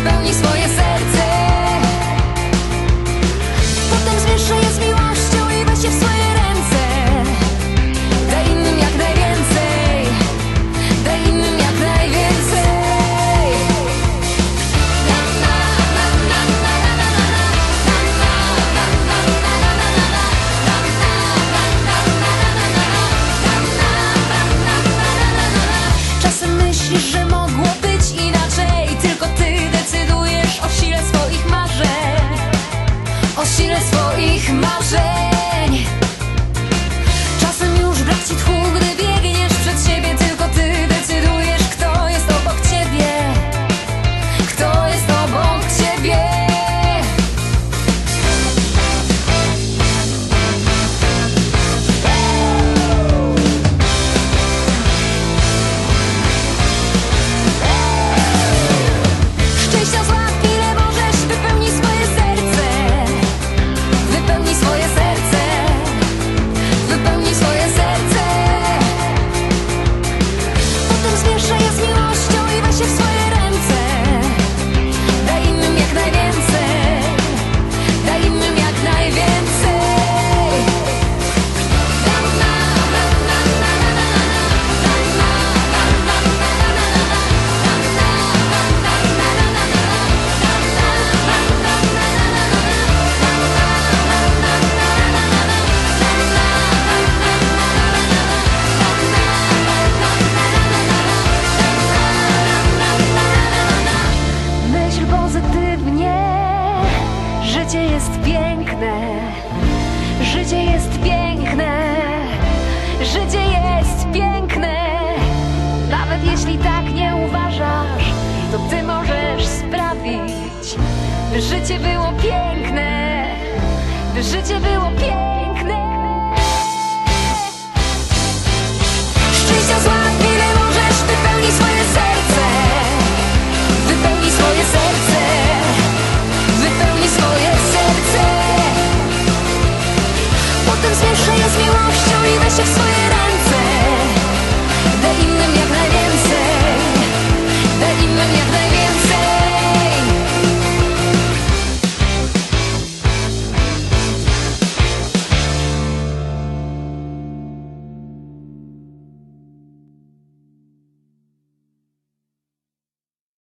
spełni swoje serce. moich marzeń. jest piękne, życie jest piękne, życie jest piękne. Nawet jeśli tak nie uważasz, to ty możesz sprawić, by życie było piękne, by życie było piękne.